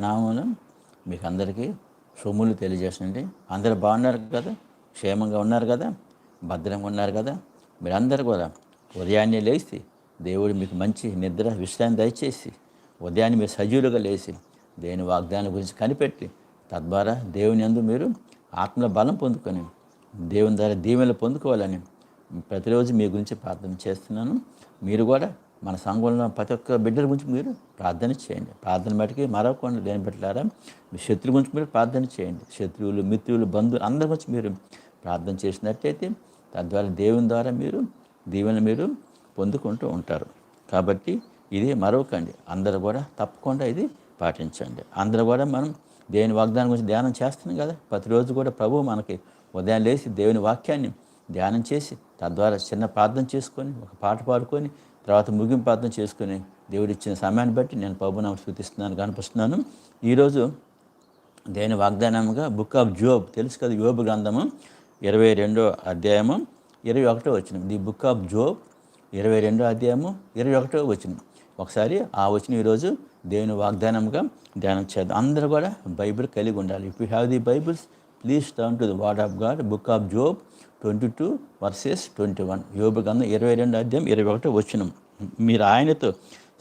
నామూలం మీకు అందరికీ సొమ్ములు తెలియజేసండి అందరు బాగున్నారు కదా? క్షేమంగా ఉన్నారు కదా? భద్రంగా ఉన్నారు కదా? మీరందరూ కూడా ఉదయాన్నే లేచి దేవుడు మీకు మంచి నిద్ర విశ్రాంతి దయచేసి ఉదయాన్నే మీరు సజీవులుగా లేచి దేని వాగ్దానం గురించి కనిపెట్టి తద్వారా దేవుని యందు మీరు ఆత్మల బలం పొందుకొని దేవుని ద్వారా దీవెనలు పొందుకోవాలని ప్రతిరోజు మీ గురించి ప్రార్థన చేస్తున్నాను. మీరు కూడా మన సంఘంలో ప్రతి ఒక్క బిడ్డల గురించి మీరు ప్రార్థన చేయండి. ప్రార్థన బట్టి మరొకకుండా దేని పెట్టారా మీ శత్రువు గురించి మీరు ప్రార్థన చేయండి. శత్రువులు మిత్రులు బంధువులు అందరి గురించి మీరు ప్రార్థన చేసినట్టయితే తద్వారా దేవుని ద్వారా మీరు దీవెన మీరు పొందుకుంటూ ఉంటారు. కాబట్టి ఇది మరొకండి అందరూ కూడా తప్పకుండా ఇది పాటించండి. అందరూ కూడా మనం దేవుని వాగ్దానం గురించి ధ్యానం చేస్తున్నాం కదా? ప్రతిరోజు కూడా ప్రభు మనకి ఉదయం లేచి దేవుని వాక్యాన్ని ధ్యానం చేసి తద్వారా చిన్న ప్రార్థన చేసుకొని ఒక పాట పాడుకొని తర్వాత ముగింపు ప్రార్థన చేసుకుని దేవుడిచ్చిన సమయాన్ని బట్టి నేను ప్రభునామ స్థుతిస్తున్నాను కనిపిస్తున్నాను ఈరోజు దేని వాగ్దానంగా బుక్ ఆఫ్ జోబ్ తెలుసు కదా యోబు గ్రంథము ఇరవై రెండో అధ్యాయము ఇరవై ఒకటో వచ్చిన ది బుక్ ఆఫ్ జోబ్ ఇరవై రెండో అధ్యాయము ఇరవై ఒకటో వచ్చిన ఒకసారి ఆ వచ్చిన ఈరోజు దేవుని వాగ్దానంగా ధ్యానం చేద్దాం. అందరూ కూడా బైబిల్ కలిగి ఉండాలి. If you have the Bibles please turn to the word of God book of Job twenty two verses twenty one యోబు గంధం ఇరవై రెండు అధ్యాయం ఇరవై ఒకటో వచ్చిన మీరు ఆయనతో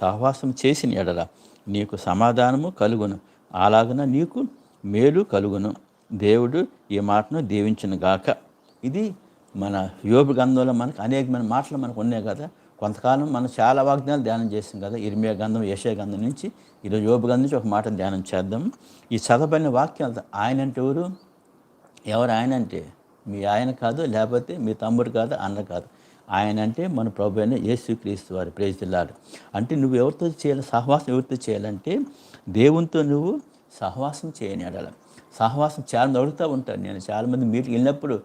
సహవాసం చేసిన ఎడల నీకు సమాధానము కలుగును. అలాగన నీకు మేలు కలుగును. దేవుడు ఈ మాటను దీవించిన గాక. ఇది మన యోబు గంధంలో మనకు అనేకమైన మాటలు మనకు ఉన్నాయి కదా. కొంతకాలం మనం చాలా వాగ్దానాలు ధ్యానం చేసాం కదా. ఇరిమియా గంధం యశయ గంధం నుంచి ఈరోజు యోబు గంధం నుంచి ఒక మాట ధ్యానం చేద్దాం. ఈ చదవబడిన వాక్యాలు ఆయన అంటే ఎవరు? ఎవరు ఆయన అంటే? మీ ఆయన కాదు లేకపోతే మీ తమ్ముడు కాదు అన్న కాదు. ఆయన అంటే మన ప్రభు అయిన యేసుక్రీస్తు వారి. ప్రేజిల్లాడు అంటే నువ్వు ఎవరితో చేయాలి? సహవాసం ఎవరితో చేయాలంటే దేవునితో నువ్వు సహవాసం చేయని అడల సహవాసం చాలా అడుగుతూ ఉంటాను నేను చాలామంది మీటికి వెళ్ళినప్పుడు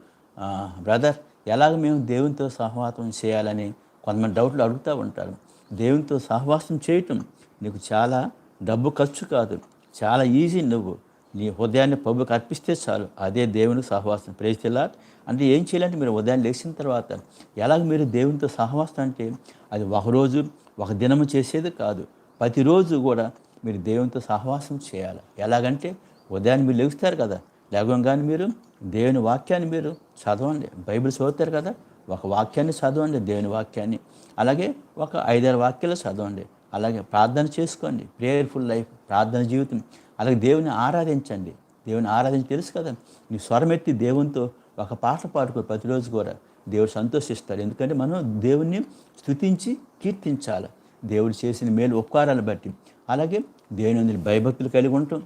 బ్రదర్ ఎలాగ మేము దేవునితో సహవాసం చేయాలని? కొంతమంది డౌట్లు అడుగుతూ ఉంటారు. దేవునితో సహవాసం చేయటం నీకు చాలా డబ్బు ఖర్చు కాదు. చాలా ఈజీ నువ్వు. నీ హృదయాన్ని ప్రభుకి అర్పిస్తే చాలు. అదే దేవునికి సహవాసం. ప్రేస్తేలా అంటే ఏం చేయాలంటే మీరు ఉదయం లేచిన తర్వాత ఎలాగ మీరు దేవునితో సహవాసం అంటే అది ఒకరోజు ఒక దినము చేసేది కాదు. ప్రతిరోజు కూడా మీరు దేవునితో సహవాసం చేయాలి. ఎలాగంటే ఉదయాన్ని మీరు లెగుస్తారు కదా. లేవగానే మీరు దేవుని వాక్యాన్ని మీరు చదవండి. బైబిల్ చదువుతారు కదా. ఒక వాక్యాన్ని చదవండి దేవుని వాక్యాన్ని. అలాగే ఒక ఐదారు వాక్యాలు చదవండి. అలాగే ప్రార్థన చేసుకోండి. ప్రేయర్ఫుల్ లైఫ్ ప్రార్థన జీవితం. అలాగే దేవుని ఆరాధించండి. దేవుని ఆరాధించి తెలుసు కదా నీ స్వరమెత్తి దేవునితో ఒక పాట పాడుకో ప్రతిరోజు కూడా. దేవుడు సంతోషిస్తాడు. ఎందుకంటే మనం దేవుణ్ణి స్తుతించి కీర్తించాలి. దేవుడు చేసిన మేలు ఉపకారాలు బట్టి. అలాగే దేవుని భయభక్తులు కలిగి ఉంటాం.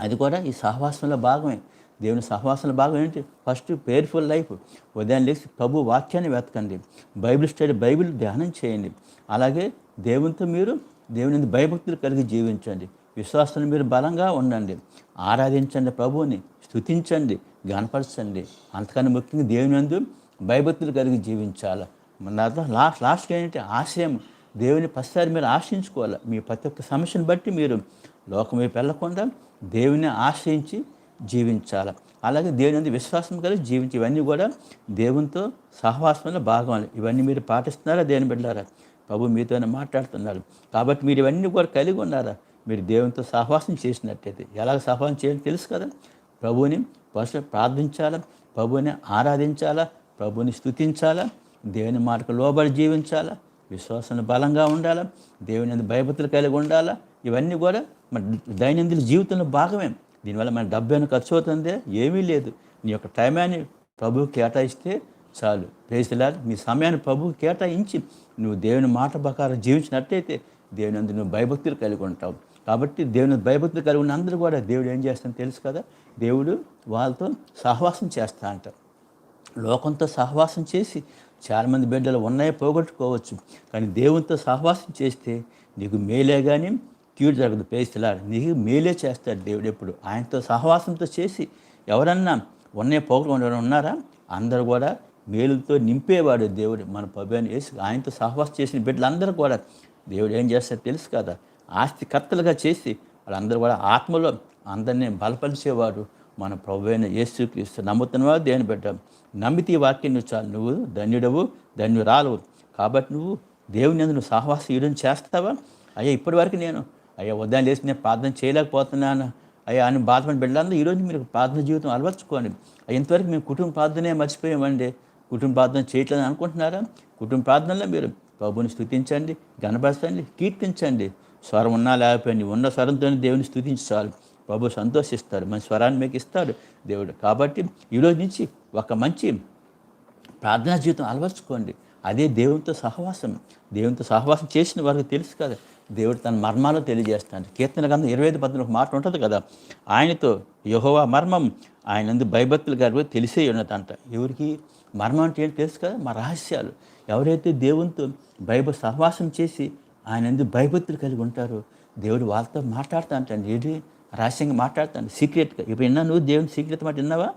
అది కూడా ఈ సహవాసంలో భాగమే. దేవుని సహవాసంలో భాగం ఏంటి? First prayerful life. ఉదయం లేచి ప్రభు వాక్యాన్ని వెతకండి. బైబిల్ స్టడీ బైబిల్ ధ్యానం చేయండి. అలాగే దేవునితో మీరు దేవుని భయభక్తులు కలిగి జీవించండి. విశ్వాసాన్ని మీరు బలంగా ఉండండి. ఆరాధించండి ప్రభువుని స్తుతించండి గనపరచండి అంతకన్నా ముఖ్యంగా దేవుని అందు భయభక్తులు కలిగి జీవించాలి. మన లాస్ట్ లాస్ట్కి ఏంటంటే ఆశయం. దేవుని ప్రతిసారి మీరు ఆశించుకోవాలి. మీ ప్రతి ఒక్క సమస్యను బట్టి మీరు లోకం వైపు వెళ్ళకుండా దేవుని ఆశ్రయించి జీవించాలి. అలాగే దేవుని అందు విశ్వాసం కలిగి జీవించి ఇవన్నీ కూడా దేవునితో సహవాసంలో భాగం. ఇవన్నీ మీరు పాటిస్తున్నారా దేని బిడ్డారా? ప్రభు మీతోనే మాట్లాడుతున్నారు. కాబట్టి మీరు ఇవన్నీ కూడా కలిగి ఉన్నారా? మీరు దేవునితో సహవాసం చేసినట్టయితే. ఎలాగ సహవాసం చేయాలో తెలుసు కదా? ప్రభువుని ఫస్ట్ ప్రార్థించాలా? ప్రభువుని ఆరాధించాలా? ప్రభువుని స్తుతించాలా? దేవుని మాటకు లోబడి జీవించాలా? విశ్వాసం బలంగా ఉండాలా? దేవుని అందు భయభక్తులు కలిగి ఉండాలా? ఇవన్నీ కూడా మన దైనందిన జీవితంలో భాగమే. దీనివల్ల మన డబ్బు ఖర్చు అవుతుంది? ఏమీ లేదు. నీ యొక్క టైమాన్ని ప్రభువు కేటాయిస్తే చాలు. ప్రేసిలా నీ సమయాన్ని ప్రభువు కేటాయించి నువ్వు దేవుని మాట ప్రకారం జీవించినట్టయితే దేవుని అందు నువ్వు భయభక్తులు కలిగి ఉంటావు. కాబట్టి దేవుని భయభక్తులు కలిగి ఉన్న అందరూ కూడా దేవుడు ఏం చేస్తాను తెలుసు కదా? దేవుడు వాళ్ళతో సహవాసం చేస్తా అంట లోకంతో సహవాసం చేసి చాలామంది బిడ్డలు ఉన్నాయో పోగొట్టుకోవచ్చు. కానీ దేవునితో సహవాసం చేస్తే నీకు మేలే కానీ కీడు జరగదు. పేస్తులా నీకు మేలే చేస్తాడు దేవుడు ఎప్పుడు. ఆయనతో సహవాసంతో చేసి ఎవరన్నా ఉన్నాయో పోగొట్టుకుని ఉన్నారా? అందరూ కూడా మేలుతో నింపేవాడు దేవుడు. మన పబ్బాని వేసి ఆయనతో సహవాసం చేసిన బిడ్డలందరూ కూడా దేవుడు ఏం చేస్తాడు తెలుసు కదా? ఆస్తికర్తలుగా చేసి వాళ్ళందరూ కూడా ఆత్మలో అందరినీ బలపరిచేవాడు మన ప్రభు అయిన యేసుక్రీస్తు. నమ్ముతున్నవా దేని బిడ్డ. నమ్మితే ఈ వాక్యం నువ్వు చాలు. నువ్వు ధన్యుడవు ధన్యురాలవు. కాబట్టి నువ్వు దేవుని నువ్వు సహవాసం చేస్తావా? అయ్యా ఇప్పటి వరకు నేను అయ్యా ఉదయం లేచి నేను ప్రార్థన చేయలేకపోతున్నాను. అయ్యా అని బాధపడిన బిడ్డలందరూ ఈరోజు మీరు ప్రార్థన జీవితం అలవర్చుకోండి. ఇంతవరకు మేము కుటుంబ ప్రార్థనే మర్చిపోయామండి. కుటుంబ ప్రార్థన చేయట్లేదు అనుకుంటున్నారా? కుటుంబ ప్రార్థనలో మీరు ప్రభుని స్థుతించండి గణపరచండి కీర్తించండి. స్వరం ఉన్నా లేకపోయినా ఉన్న స్వరంతోనే దేవుని స్థుతించాలి ప్రభు సంతోషిస్తారు మన స్వరాన్ని మీకు ఇస్తాడు దేవుడు. కాబట్టి ఈరోజు నుంచి ఒక మంచి ప్రార్థనా జీవితం అలవర్చుకోండి. అదే దేవునితో సహవాసం. దేవునితో సహవాసం చేసిన వారికి తెలుసు కదా దేవుడు తన మర్మాలు తెలియజేస్తాడు. కీర్తన గంధం ఇరవై ఐదు పద్నాలుగు ఒక మాట ఉంటుంది కదా ఆయనతో యహోవా మర్మం ఆయన భయభక్తులు గారు తెలిసే ఉన్నదంట. ఎవరికి? మర్మం అంటే ఏంటి తెలుసు కదా మా రహస్యాలు. ఎవరైతే దేవునితో బైబిల్ సహవాసం చేసి ఆయన ఎందుకు భయభక్తులు కలిగి ఉంటారు. దేవుడు వాళ్ళతో మాట్లాడుతాను ఏది? రహస్యంగా మాట్లాడుతాను సీక్రెట్గా. ఇప్పుడు విన్నా నువ్వు దేవుని సీక్రెట్ మాట విన్నావా?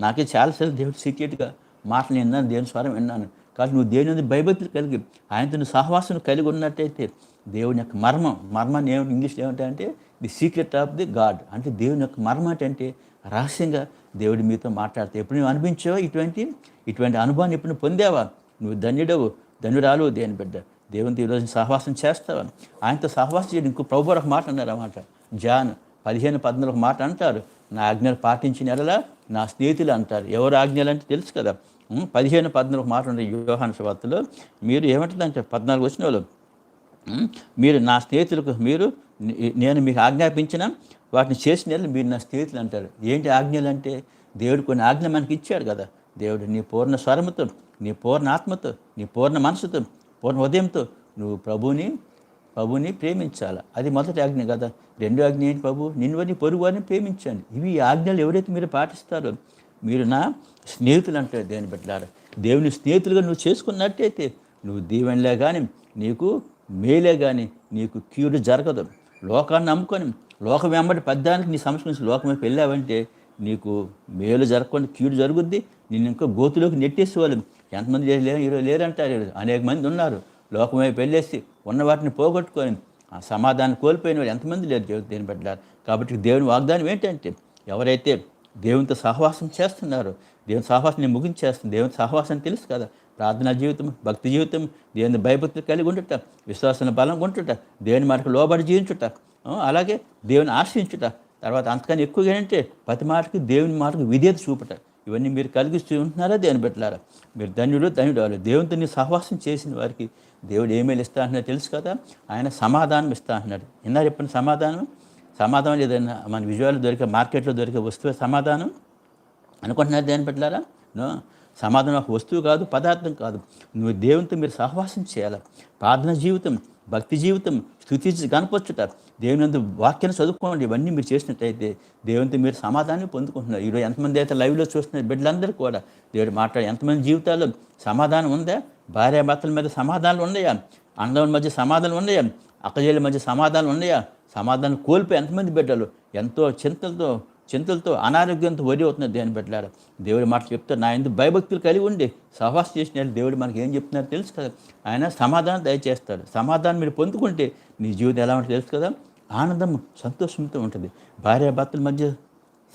నాకే చాలాసార్లు దేవుడు సీక్రెట్గా మాటలు విన్నాను దేవుని స్వరం విన్నాను. కాబట్టి నువ్వు దేవుని ఎందుకు భయభక్తులు కలిగి ఆయనతో నువ్వు సహవాసం కలిగి ఉన్నట్టయితే దేవుని యొక్క మర్మం మర్మాన్ని ఏమి ఇంగ్లీష్లో ఏమిటంటే the secret of the God. అంటే దేవుని యొక్క మర్మం ఏంటంటే రహస్యంగా దేవుడు మీతో మాట్లాడితే ఎప్పుడు నువ్వు అనిపించావా ఇటువంటి? ఇటువంటి అనుభవాన్ని ఎప్పుడు పొందావా? నువ్వు ధన్యుడవు ధన్యురాలు దేని బిడ్డ? దేవునితో ఈరోజు సహవాసం చేస్తావా ఆయనతో సహవాసం చేయడం ఇంకో ప్రభు ఒక మాట అన్నారు అన్నమాట జాన్ పదిహేను పద్నాలుగు ఒక మాట అంటారు. నా ఆజ్ఞలు పాటించిన ఎడలా నా స్నేహితులు అంటారు. ఎవరు ఆజ్ఞలు అంటే తెలుసు కదా. పదిహేను పద్నాలుగు మాట ఉంది యోహాను సువార్తలో. మీరు ఏమంటుందంటే పద్నాలుగు వచ్చిన వాళ్ళు మీరు నా స్నేహితులకు మీరు నేను మీకు ఆజ్ఞాపించిన వాటిని చేసిన మీరు నా స్నేహితులు అంటారు. ఏంటి ఆజ్ఞలు అంటే దేవుడు కొన్ని ఆజ్ఞ మనకి ఇచ్చాడు కదా. దేవుడు నీ పూర్ణ స్వరముతో నీ పూర్ణ ఆత్మతో నీ పూర్ణ మనసుతో ఉదయంతో నువ్వు ప్రభుని ప్రభుని ప్రేమించాలి? అది మొదటి ఆజ్ఞ కదా. రెండో ఆజ్ఞ ఏంటి ప్రభు నిన్నువని పొరుగు అని ప్రేమించండి. ఇవి ఈ ఆజ్ఞలు ఎవరైతే మీరు పాటిస్తారో మీరు నా స్నేహితులు అంటారు దేవుని పెట్టారు దేవుని స్నేహితులుగా నువ్వు చేసుకున్నట్టయితే నువ్వు దీవెనలే కానీ నీకు మేలే కానీ నీకు క్యూరు జరగదు. లోకాన్ని నమ్ముకొని లోకం వెంబడి పెద్దానికి నీ సమస్య నుంచి లోకం వైపు వెళ్ళావంటే నీకు మేలు జరగకుండా క్యూరు జరుగుద్ది. నేను ఇంకా గోతులోకి నెట్టేసేవాళ్ళు. ఎంతమంది లేరు లేరు- ఈరోజు లేరంటారు అనేక మంది ఉన్నారు. లోకం వైపు వెళ్ళేసి ఉన్న వాటిని పోగొట్టుకొని ఆ సమాధానం కోల్పోయిన వాళ్ళు ఎంతమంది లేరు దేని పెట్టారు కాబట్టి దేవుని వాగ్దానం ఏంటంటే ఎవరైతే దేవునితో సహవాసం చేస్తున్నారో దేవుని సహవాసం నేను ముగించేస్తుంది. దేవుని సహవాసం తెలుసు కదా. ప్రార్థనా జీవితం భక్తి జీవితం దేవుని భయభక్తులు కలిగి ఉండుట విశ్వాసం బలం ఉంటుట దేవుని మనకు లోబడి జీవించుట అలాగే దేవుని ఆశ్రయించుట. తర్వాత అంతకన్నా ఎక్కువగా ఏంటంటే ప్రతి మాటకి దేవుని మాటకు విధేత చూపుట. ఇవన్నీ మీరు కలిగిస్తూ ఉంటున్నారా దేవుని పెట్టారా మీరు ధన్యుడు ధన్యుడు వాళ్ళు దేవునితో సహవాసం చేసిన వారికి దేవుడు ఏమేమి ఇస్తా అంటున్నాడు తెలుసు కదా? ఆయన సమాధానం ఇస్తా అంటున్నాడు. విన్నారు చెప్పిన సమాధానం? సమాధానం ఏదైనా మన విజువల్ దొరికే మార్కెట్లో దొరికే వస్తువే సమాధానం? అనుకుంటున్నారు దేని పెట్టారా నో. సమాధానం ఒక వస్తువు కాదు పదార్థం కాదు. నువ్వు దేవునితో మీరు సహవాసం చేయాలి? ప్రార్థన జీవితం భక్తి జీవితం స్థుతి కనపచ్చుట దేవుని అందు వాక్యాన్ని చదువుకోండి. ఇవన్నీ మీరు చేసినట్టయితే దేవునితో మీరు సమాధానం పొందుకుంటున్నారు. ఈరోజు ఎంతమంది అయితే లైవ్లో చూస్తున్నారు బిడ్డలందరూ కూడా దేవుడు మాట్లాడే ఎంతమంది జీవితాల్లో సమాధానం ఉందా? భార్యాభర్తల మీద సమాధానాలు ఉన్నాయా? అన్నదమ్ముల మధ్య సమాధానం ఉన్నాయా? అక్కజేళ్ళ మధ్య సమాధానం ఉన్నాయా? సమాధానం కోల్పోయి ఎంతమంది బిడ్డలు ఎంతో చింతలతో చింతలతో అనారోగ్యంతో వరి అవుతున్న దేని బిడ్డలారా. దేవుడి మాట చెప్తే నా ఎందుకు భయభక్తులు కలిగి ఉండి సహవాసం చేసిన దేవుడు మనకి ఏం చెప్తున్నారో తెలుసు కదా. ఆయన సమాధానం దయచేస్తాడు. సమాధానం మీరు పొందుకుంటే నీ జీవితం ఎలా ఉంటుందో తెలుసు కదా. ఆనందం సంతోషంతో ఉంటుంది. భార్యాభర్తల మధ్య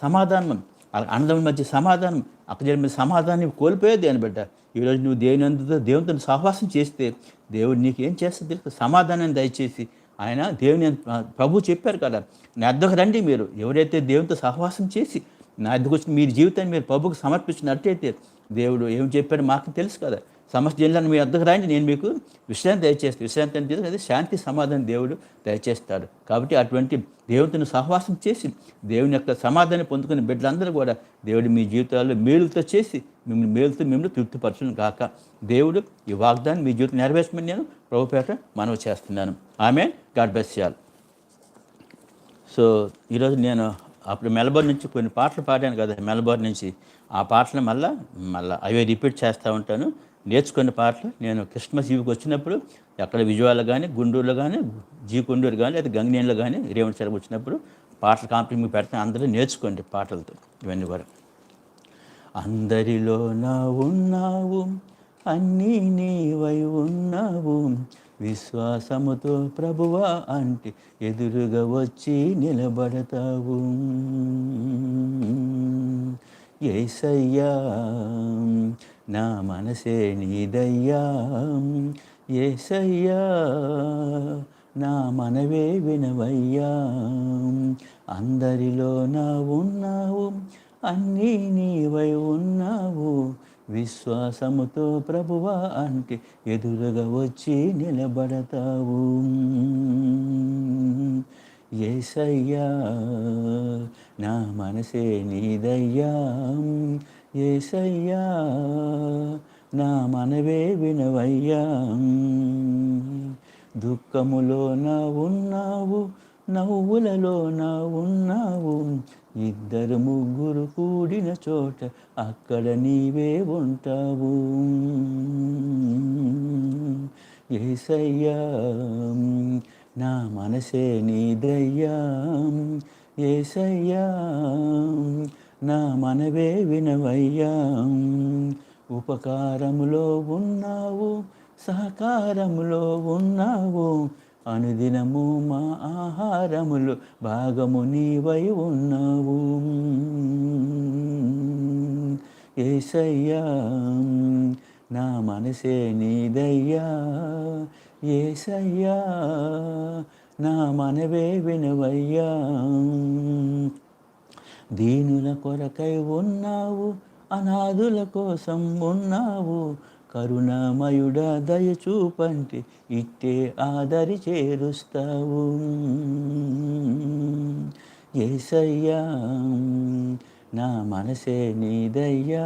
సమాధానం అలా అన్నదమ్ముల మధ్య సమాధానం అక్కడ మీద సమాధానం కోల్పోయేది అని బిడ్డ. ఈరోజు నువ్వు దేవుని అందుతో దేవునితో సహవాసం చేస్తే దేవుడు నీకు ఏం చేస్తుంది తెలుసు సమాధానం దయచేసి ఆయన దేవుని ప్రభు చెప్పారు కదా నా అద్దకు రండి మీరు. ఎవరైతే దేవునితో సహవాసం చేసి నా అద్దకు వచ్చి మీ జీవితాన్ని మీరు ప్రభుకు సమర్పించినట్టయితే దేవుడు ఏం చెప్పాడు మాకు తెలుసు కదా. సమస్త జిల్లాను మీ అద్దకు రాయండి నేను మీకు విశ్రాంతి దయచేస్తాను. విశ్రాంతి అని తెలుసు శాంతి సమాధానం దేవుడు దయచేస్తాడు. కాబట్టి అటువంటి దేవుడిని సహవాసం చేసి దేవుని యొక్క సమాధానం పొందుకునే బిడ్డలందరూ కూడా దేవుడు మీ జీవితాల్లో మేలుతో చేసి మిమ్మల్ని మేలుతో మిమ్మల్ని తృప్తిపరచను గాక. దేవుడు ఈ వాగ్దాన్ని మీ జీవితం నెరవేర్చమని నేను ప్రభుపేట మనవి చేస్తున్నాను. ఆమె గాడ్ బెస్ చేయాలి సో ఈరోజు నేను అప్పుడు మెల్బోర్న్ నుంచి కొన్ని పాటలు పాడాను కదా మెల్బోర్న్ నుంచి. ఆ పాటలు మళ్ళీ మళ్ళీ అవే రిపీట్ చేస్తూ ఉంటాను. నేర్చుకున్న పాటలు నేను క్రిస్మస్ ఈవికి వచ్చినప్పుడు ఎక్కడ విజయవాడలో కానీ గుండూరులో కానీ జీ గుంటూరు కానీ లేదా గంగనేనిలో కానీ రేవంత్ సార్ వచ్చినప్పుడు పాటలు కాంపిటీషన్ మీకు పెడతాను. అందరూ నేర్చుకోండి పాటలతో. ఇవన్నీ కూడా. అందరిలో నా ఉన్నావు అన్నీ నీవై ఉన్నావు. విశ్వాసముతో ప్రభువా అంటే ఎదురుగా వచ్చి నిలబడతావు. ఏసయ్యా నా మనసే నీదయ్యా. ఏసయ్యా నా మనవే వినవయ్యా. అందరిలో నా ఉన్నావు అన్నీ నీవై ఉన్నావు. విశ్వాసముతో ప్రభువా అంటే ఎదురుగా వచ్చి నిలబడతావు. ఏసయ్యా నా మనసే నీదయ్యా. ఏసయ్యా నా మనవే వినవయ్యా. దుఃఖములో నా ఉన్నావు నవ్వులలో నా ఉన్నావు. ఇద్దరు ముగ్గురు కూడిన చోట అక్కడ నీవే ఉంటావు. ఏసయ్యా నా మనసే నీదయ్యా. ఏసయ్యా నా మనవే వినవయ్యా. ఉపకారములో ఉన్నావు సహకారములో ఉన్నావు. అనుదినము మా ఆహారములు భాగము నీవై ఉన్నావు. ఏసయ్యా నా మనసే నీదయ్యా. ఏసయ్యా నా మనవే వినవయ్యా. దీనుల కొరకై ఉన్నావు అనాథుల కోసం ఉన్నావు. కరుణామయుడ దయచూపంటి ఇట్టే ఆదరి చేరుస్తావు ఏసయ్యా నా మనసే నీదయ్యా.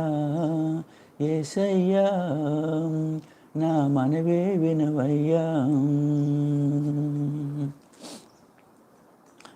ఏసయ్యా నా మనవే వినవయ్యా.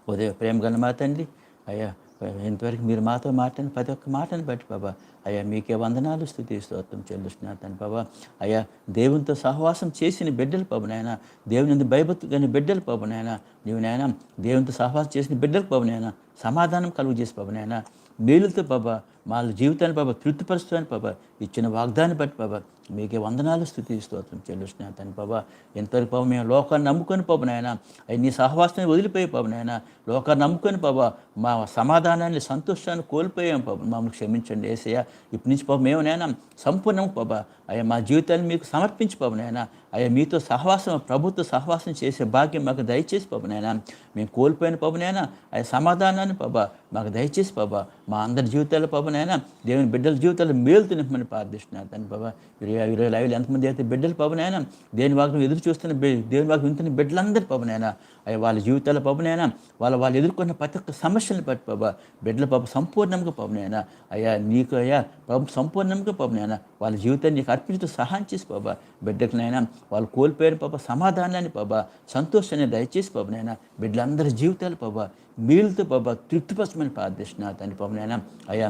ఉదయ ప్రేమ గల మా తండ్రి అయ్యా ఇంతవరకు మీరు మాతో మాట్లాడిన ప్రతి ఒక్క మాటను బట్టి బాబా అయ్యా మీకే వందనాలు స్థుతి స్తోత్రం చెల్లిస్తున్నాను తను బాబా. అయ్యా దేవునితో సహవాసం చేసిన బిడ్డలు పబనైనా దేవుని భయభక్తి కానీ బిడ్డలు పబనైనా నీవు నాయన దేవునితో సహవాసం చేసిన బిడ్డలు నాయన సమాధానం కలుగు చేసి నాయన మేలుతో బాబా వాళ్ళ జీవితాన్ని బాబా తృప్తిపరుస్తాను బాబా ఇచ్చిన వాగ్దాన్ని బట్టి బాబా మీకే వందనాలు స్థుతి స్తోత్రం చెల్లిస్తున్నాను తను బాబా ఎంతవరకు పాప మేము లోకాన్ని నమ్ముకొని పాప నాయన అవి నీ సహవాసాన్ని వదిలిపోయి పాప నాయన లోకాన్ని నమ్ముకొని బాబా మా సమాధానాన్ని సంతోషాన్ని కోల్పోయాం పాప మమ్మల్ని క్షమించండి ఏసయ్య. ఇప్పటి నుంచి పాప మేము నాయన సంపూర్ణం బాబా అయ్యా మా జీవితాన్ని మీకు సమర్పించి పాప నాయన అయ్యా మీతో సహవాసం ప్రభుత్వ సహవాసం చేసే భాగ్యం మాకు దయచేసి పాప నాయన మేము కోల్పోయిన పాప నాయన అయ్యా సమాధానాన్ని పాపా మాకు దయచేసి బాబా మా అందరి జీవితాల పాప నాయన దేవుని బిడ్డల జీవితాలు మేలుతూ నింపమని ప్రార్థిస్తున్నాను తను బాబా ఇరవై ఇరవై లైవ్లు ఎంతమంది అయితే బిడ్డలు పవనైనా దేని వాకి ఎదురు చూస్తున్న దేవుని వాకి వింటున్న బిడ్డలందరూ పవనైనా అయ్యా వాళ్ళ జీవితాల పవనైనా వాళ్ళ వాళ్ళు ఎదుర్కొన్న ప్రతి ఒక్క సమస్యలను బట్టి బాబా బిడ్డల పాప సంపూర్ణంగా పవనైనా అయ్యా నీకు అయ్యా పాప సంపూర్ణంగా పవనైనా వాళ్ళ జీవితాన్ని నీకు అర్పించుతూ సహాయం చేసి బాబా బిడ్డకునైనా వాళ్ళు కోల్పోయిన పాప సమాధానాన్ని బాబా సంతోషాన్ని దయచేసి పాపనైనా బిడ్డలందరి జీవితాలు బాబా మీలతో బాబా తృప్తిపరచమని ప్రార్థిస్తున్నా తండ్రి పాపనైనా అయ్యా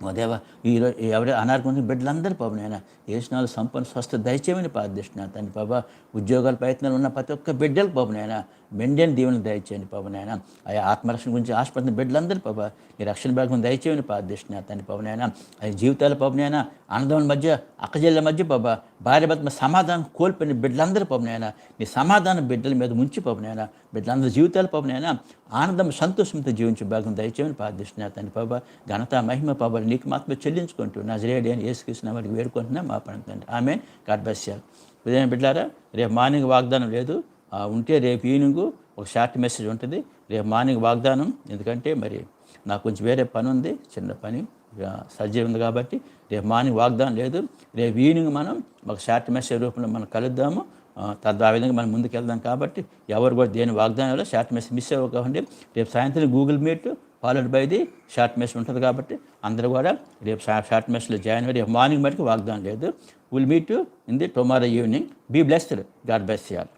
ఓ దేవ ఈరోజు ఎవరి అనారోగ్యం బిడ్డలందరూ పాపం నాయన ఏసునాలు సంపన్న స్వస్థ దయచేయమని ప్రార్థిస్తున్నా తండ్రి బాబా ఉద్యోగాల ప్రయత్నాలు ఉన్న ప్రతి ఒక్క బిడ్డలకు పాపం నాయన మెండియన్ దీవెనలు దయచేయండి పవనాయన నాయన. ఆయా ఆత్మరక్షణ గురించి ఆశపడుతున్న బిడ్డలందరూ పాప ఈ రక్షణ భాగం దయచేయని ప్రార్థిస్తున్నా తండ్రి పవనాయన నాయన. జీవితాల పాప నాయన ఆనందం మధ్య అక్కజల్ల మధ్య బాబా భార్య భర్త సమాధానం కోల్పోయిన బిడ్డలందరూ పాప నాయన నీ సమాధానం బిడ్డల మీద ముంచి పాప నాయన బిడ్డలందరూ జీవితాలు పాప నాయన ఆనందం సంతోషంతో జీవించే భాగం దయచేయని ప్రార్థిస్తున్నా తండ్రి బాబా ఘనత మహిమ పాపాలు నీకు మాత్రమే చెల్లించుకుంటూ నజరేడి అని ఏసుకృష్ణ వారికి వేడుకుంటున్నా. మా పని తండ్రి. ఆమె కార్బస్యాలు ఉదయం బిడ్డారా రేపు మార్నింగ్ వాగ్దానం లేదు. ఉంటే రేపు ఈవినింగ్ ఒక షార్ట్ మెసేజ్ ఉంటుంది. రేపు మార్నింగ్ వాగ్దానం. ఎందుకంటే మరి నాకు కొంచెం వేరే పని ఉంది చిన్న పని. సర్జరీ ఉంది కాబట్టి రేపు మార్నింగ్ వాగ్దానం లేదు. రేపు ఈవినింగ్ మనం ఒక షార్ట్ మెసేజ్ రూపంలో మనం కలుద్దాము. ఆ, విధంగా మనం ముందుకు వెళ్దాం కాబట్టి ఎవరు కూడా దేని వాగ్దానంలో షార్ట్ మెసేజ్ మిస్ అవ్వకండి. రేపు సాయంత్రం Google Meet followed by the short message ఉంటుంది కాబట్టి అందరూ కూడా రేపు షార్ట్ మెసేజ్లో జాయిన్ అయ్యి రేపు మార్నింగ్ మటుకు వాగ్దానం లేదు. Will meet in the tomorrow evening be blessed God bless చేయాలి